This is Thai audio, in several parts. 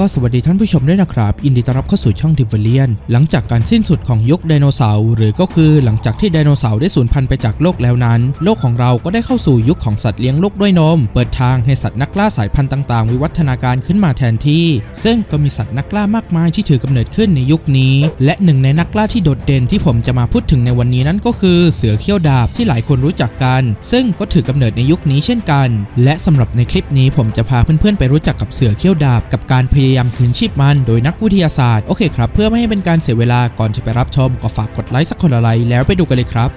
ก็สวัสดีท่านผู้ชมด้วยนะครับยินดีต้อนรับเข้าสู่ช่องดิวเลียน หลังจากการสิ้นสุดของยุคไดโนเสาร์หรือก็คือหลังจากที่ไดโนเสาร์ได้สูญพันธุ์ไปจากโลกแล้วนั้น โลกของเราก็ได้เข้าสู่ยุคของสัตว์เลี้ยงลูกด้วยนม เปิดทางให้สัตว์นักล่าสายพันธุ์ต่างๆ วิวัฒนาการขึ้นมาแทนที่ ซึ่งก็มีสัตว์นักล่ามากมายที่ถือกำเนิดขึ้นในยุคนี้ และหนึ่งในนักล่าที่โดดเด่นที่ผมจะมาพูดถึงในวันนี้นั้นก็คือเสือเขี้ยวดาบที่หลายคนรู้จักกัน ซึ่งก็ถือกำเนิดในยุคนี้เช่นกัน และสำหรับในคลิปนี้ผมจะพาเพื่อนๆไปรู้จักกับเสือเขี้ยวดาบกับการพยายามคืนชีพมันโดยนักวิทยาศาสตร์ โอเคครับ เพื่อไม่ให้เป็นการเสียเวลาก่อนจะไปรับชมก็ฝากกดไลค์สักคนละไลค์แล้วไปดูกันเลยครับ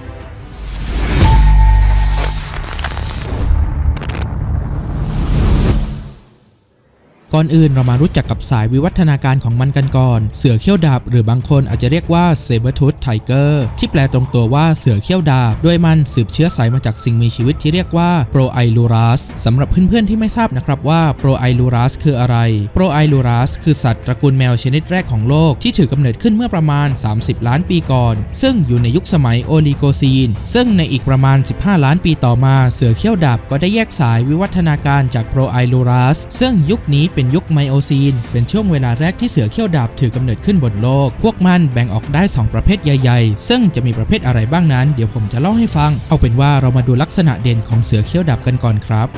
ก่อนอื่นเรามารู้จักกับสายวิวัฒนาการของมันกันก่อน เสือเขี้ยวดาบหรือบางคนอาจจะเรียกว่าเซเบอร์ทูธไทเกอร์ที่แปลตรงตัวว่าเสือเขี้ยวดาบ โดยมันสืบเชื้อสายมาจากสิ่งมีชีวิตที่เรียกว่าโปรไอลูรัสสำหรับเพื่อนๆที่ไม่ทราบนะครับว่าโปรไอลูรัสคืออะไร โปรไอลูรัสคือสัตว์ตระกูลแมวชนิดแรกของโลกที่ถือกำเนิดขึ้นเมื่อประมาณ 30 ล้านปีก่อน ซึ่งอยู่ในยุคสมัยโอลิโกซีน ซึ่งในอีกประมาณ 15 ล้านปีต่อมา เสือเขี้ยวดาบก็ได้แยกสายวิวัฒนาการจากโปรไอลูรัสซึ่งยุคนี้เป็นยุคไมโอซีน เป็นช่วงเวลาแรกที่เสือเขี้ยวดาบถือกำเนิดขึ้นบนโลก พวกมันแบ่งออกได้ 2 ประเภทใหญ่ๆ ซึ่งจะมีประเภทอะไรบ้างนั้น เดี๋ยวผมจะเล่าให้ฟัง เอาเป็นว่าเรามาดูลักษณะเด่นของเสือเขี้ยวดาบกันก่อนครับ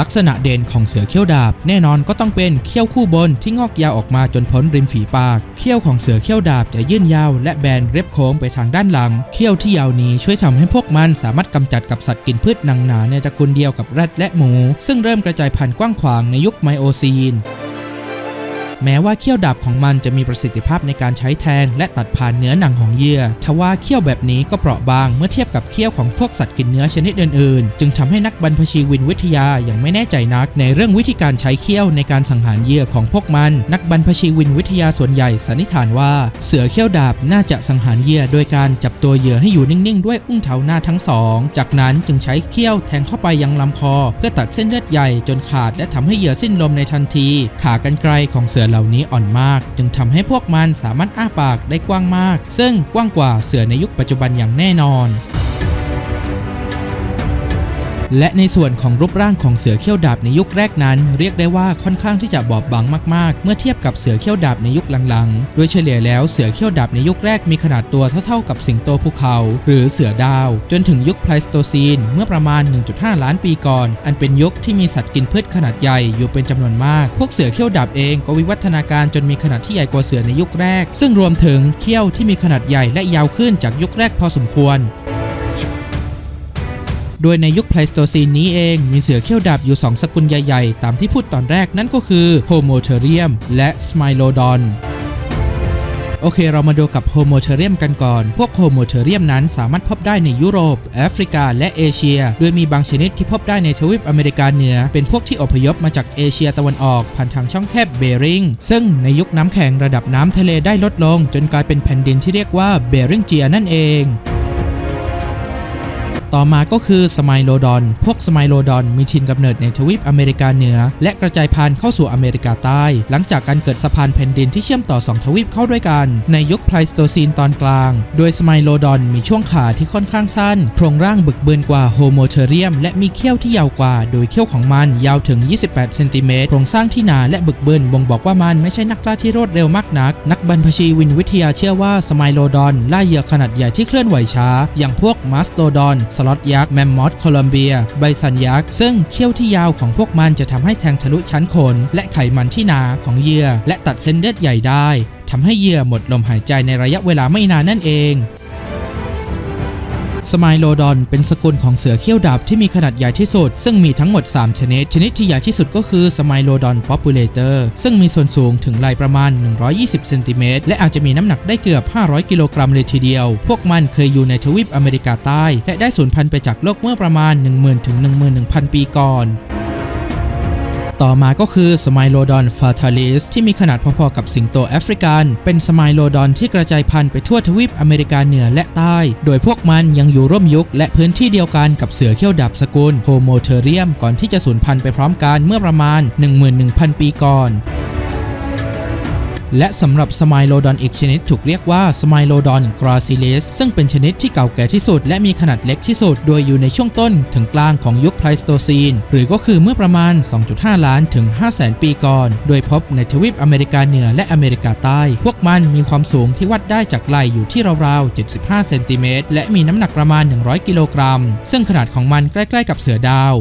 ลักษณะเด่นของเสือเขี้ยวดาบ แน่นอนก็ต้องเป็นเขี้ยวคู่บนที่งอกยาวออกมาจนพ้นริมฝีปาก เขี้ยวของเสือเขี้ยวดาบจะยื่นยาวและแบนเรียบโค้งไปทางด้านหลัง เขี้ยวที่ยาวนี้ช่วยทำให้พวกมันสามารถกำจัดกับสัตว์กินพืชหนังหนาในตระกูลเดียวกับแรดและหมู ซึ่งเริ่มกระจายพันธุ์กว้างขวางในยุคไมโอซีน แม้ว่าเขี้ยวดาบของมันจะมีประสิทธิภาพในการใช้แทง และตัดผ่านเนื้อหนังของเหยื่อทว่าเขี้ยวแบบนี้ก็เปราะบางเมื่อเทียบกับเขี้ยวของพวกสัตว์กินเนื้อชนิดอื่นๆ จึงทำให้นักบรรพชีวินวิทยายังไม่แน่ใจนัก ในเรื่องวิธีการใช้เขี้ยวในการสังหารเหยื่อของพวกมัน นักบรรพชีวินวิทยาส่วนใหญ่สันนิษฐานว่า เสือเขี้ยวดาบน่าจะสังหารเหยื่อโดยการจับตัวเหยื่อให้อยู่นิ่งๆ ด้วยอุ้งเท้าหน้าทั้งสองจากนั้นจึงใช้เขี้ยวแทงเข้าไปยังลำคอ เพื่อตัดเส้นเลือดใหญ่จนขาดและทำให้เหยื่อสิ้นลมในทันที ขากรรไกรของเสือเหล่านี้อ่อนมาก จึงทำให้พวกมันสามารถอ้าปากได้กว้างมาก ซึ่งกว้างกว่าเสือในยุคปัจจุบันอย่างแน่นอน และในส่วนของรูปร่างของเสือเขี้ยวดาบในยุคแรกนั้น เรียกได้ว่าค่อนข้างที่จะบอบบางมาก ๆ เมื่อเทียบกับเสือเขี้ยวดาบในยุคหลังๆ โดยเฉลี่ยแล้วเสือเขี้ยวดาบในยุคแรกมีขนาดตัวเท่าๆกับสิงโตภูเขา หรือเสือดาว จนถึงยุคไพลสโตซีนเมื่อประมาณ 1.5 ล้านปีก่อน อันเป็นยุคที่มีสัตว์กินพืชขนาดใหญ่อยู่เป็นจำนวนมาก พวกเสือเขี้ยวดาบเองก็วิวัฒนาการจนมีขนาดที่ใหญ่กว่าเสือในยุคแรก ซึ่งรวมถึงเขี้ยวที่มีขนาดใหญ่และยาวขึ้นจากยุคแรกพอสมควร โดยในยุคไพลสโตซีนนี้เองมีเสือเขี้ยวดาบอยู่ 2 สกุลใหญ่ๆ ตามที่พูดตอนแรกนั่นก็คือโฮโมเทเรียมและสไมโลดอนโอเค เรามาดูกับโฮโมเทเรียมกันก่อน พวกโฮโมเทเรียมนั้นสามารถพบได้ในยุโรป แอฟริกา และเอเชีย โดยมีบางชนิดที่พบได้ในทวีปอเมริกาเหนือ เป็นพวกที่อพยพมาจากเอเชียตะวันออก ผ่านทางช่องแคบเบริง ซึ่งในยุคน้ำแข็งระดับน้ำทะเลได้ลดลง จนกลายเป็นแผ่นดินที่เรียกว่าเบริงเจียนั่นเอง ต่อมาก็คือสไมโลดอน พวกสไมโลดอนมีถิ่นกำเนิดในทวีปอเมริกาเหนือ และกระจายพันธุ์เข้าสู่อเมริกาใต้ หลังจากการเกิดสะพานแผ่นดินที่เชื่อมต่อสองทวีปเข้าด้วยกัน ในยุคไพลสโตซีนตอนกลาง โดยสไมโลดอนมีช่วงขาที่ค่อนข้างสั้น โครงร่างบึกเบือนกว่าโฮโมเทเรียม และมีเขี้ยวที่ยาวกว่า โดยเขี้ยวของมันยาวถึง 28 เซนติเมตร โครงสร้างที่หนาและบึกเบือนบ่งบอกว่ามันไม่ใช่นักล่าที่รวดเร็วมากนัก นักบรรพชีวินวิทยาเชื่อว่าสไมโลดอนล่าเหยื่อขนาดใหญ่ที่เคลื่อนไหวช้า อย่างพวกมาสโตดอนสล็อตยักษ์แมมมอธโคลัมเบีย ไบซันยักษ์ ซึ่งเขี้ยวที่ยาวของพวกมันจะทำให้แทงทะลุชั้นขนและไขมันที่หนาของเหยื่อ และตัดเส้นเลือดใหญ่ได้ทำให้เหยื่อหมดลมหายใจในระยะเวลาไม่นานนั่นเอง สไมโลดอนเป็นสกุลของเสือเขี้ยวดาบที่มีขนาดใหญ่ที่สุด ซึ่งมีทั้งหมด 3 ชนิด ชนิดที่ใหญ่ที่สุดก็คือสไมโลดอนป๊อปปูเลเตอร์ซึ่งมีส่วนสูงถึงลายประมาณ 120 เซนติเมตร และอาจจะมีน้ำหนักได้เกือบ 500 กิโลกรัมเลยทีเดียว พวกมันเคยอยู่ในทวีปอเมริกาใต้ และได้สูญพันธุ์ไปจากโลกเมื่อประมาณ 10,000 ถึง 11,000 ปีก่อน ต่อมาก็คือสไมโลดอนฟาทาลิสที่มีขนาดพอๆกับสิงโตแอฟริกัน เป็นสไมโลดอนที่กระจายพันธุ์ไปทั่วทวีปอเมริกาเหนือและใต้ โดยพวกมันยังอยู่ร่วมยุคและพื้นที่เดียวกันกับเสือเขี้ยวดับสกุลโฮโมเทเรียมก่อนที่จะสูญพันธุ์ไปพร้อมกันเมื่อประมาณ 11,000 ปีก่อน และสำหรับสไมโลดอนอีกชนิดถูกเรียกว่าสไมโลดอนกราซิเลสซึ่งเป็นชนิดที่เก่าแก่ที่สุด และมีขนาดเล็กที่สุด โดยอยู่ในช่วงต้นถึงกลางของยุคไพลสโตซีน หรือก็คือเมื่อประมาณ 2.5 ล้านถึง5แสนปีก่อน โดยพบในทวีปอเมริกาเหนือและอเมริกาใต้ พวกมันมีความสูงที่วัดได้จากไหล่อยู่ที่ราวๆ 75 เซนติเมตร และมีน้ำหนักประมาณ 100 กิโลกรัม ซึ่งขนาดของมันใกล้ ๆ กับเสือดาว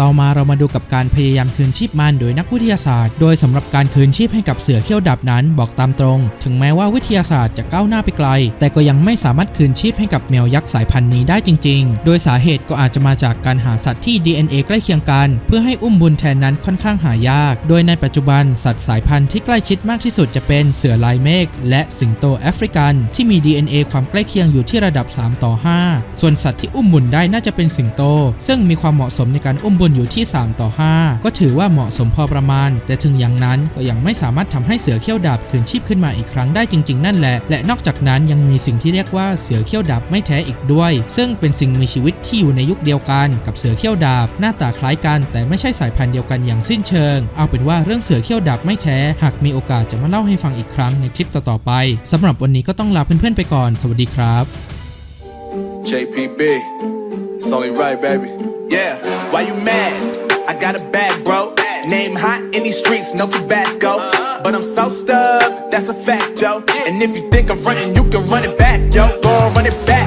ต่อมาเรามาดูกับการพยายามคืนชีพมันโดยนักวิทยาศาสตร์ โดยสำหรับการคืนชีพให้กับเสือเขี้ยวดับนั้นบอกตามตรง ถึงแม้ว่าวิทยาศาสตร์จะก้าวหน้าไปไกล แต่ก็ยังไม่สามารถคืนชีพให้กับแมวยักษ์สายพันธุ์นี้ได้จริง ๆ โดยสาเหตุก็อาจจะมาจากการหาสัตว์ที่ DNA ใกล้เคียงกัน เพื่อให้อุ้มบุญแทนนั้นค่อนข้างหายาก โดยในปัจจุบันสัตว์สายพันธุ์ที่ใกล้ชิดมากที่สุดจะเป็นเสือลายเมฆและสิงโตแอฟริกัน ที่มี DNA ความใกล้เคียงอยู่ที่ระดับ 3 ต่อ 5 ส่วนสัตว์ที่อุ้มบุญได้น่าจะเป็นสิงโต ซึ่งมีความเหมาะสมในการอุ้มบุญอยู่ที่ 3 ต่อ 5 ก็ถือว่าเหมาะสมพอประมาณ แต่ถึงอย่างนั้นก็ยังไม่สามารถทำให้เสือเขี้ยวดาบคืนชีพขึ้นมาอีกครั้งได้จริง ๆ นั่นแหละ และนอกจากนั้นยังมีสิ่งที่เรียกว่าเสือเขี้ยวดาบไม่แท้อีกด้วย ซึ่งเป็นสิ่งมีชีวิตที่อยู่ในยุคเดียวกันกับเสือเขี้ยวดาบ หน้าตาคล้ายกันแต่ไม่ใช่สายพันธุ์เดียวกันอย่างสิ้นเชิง เอาเป็นว่าเรื่องเสือเขี้ยวดาบไม่แท้หากมีโอกาสจะมาเล่าให้ฟังอีกครั้งในคลิปต่อๆไปสำหรับวันนี้ก็ต้องลาเพื่อนๆไปก่อน สวัสดีครับ JPB, it's only right, baby. Yeah, why you mad? I got a bag, bro. Name hot in these streets, no Tabasco. But I'm so stuck, that's a fact, yo. And if you think I'm frontin', you can run it back, yo. Go and run it back.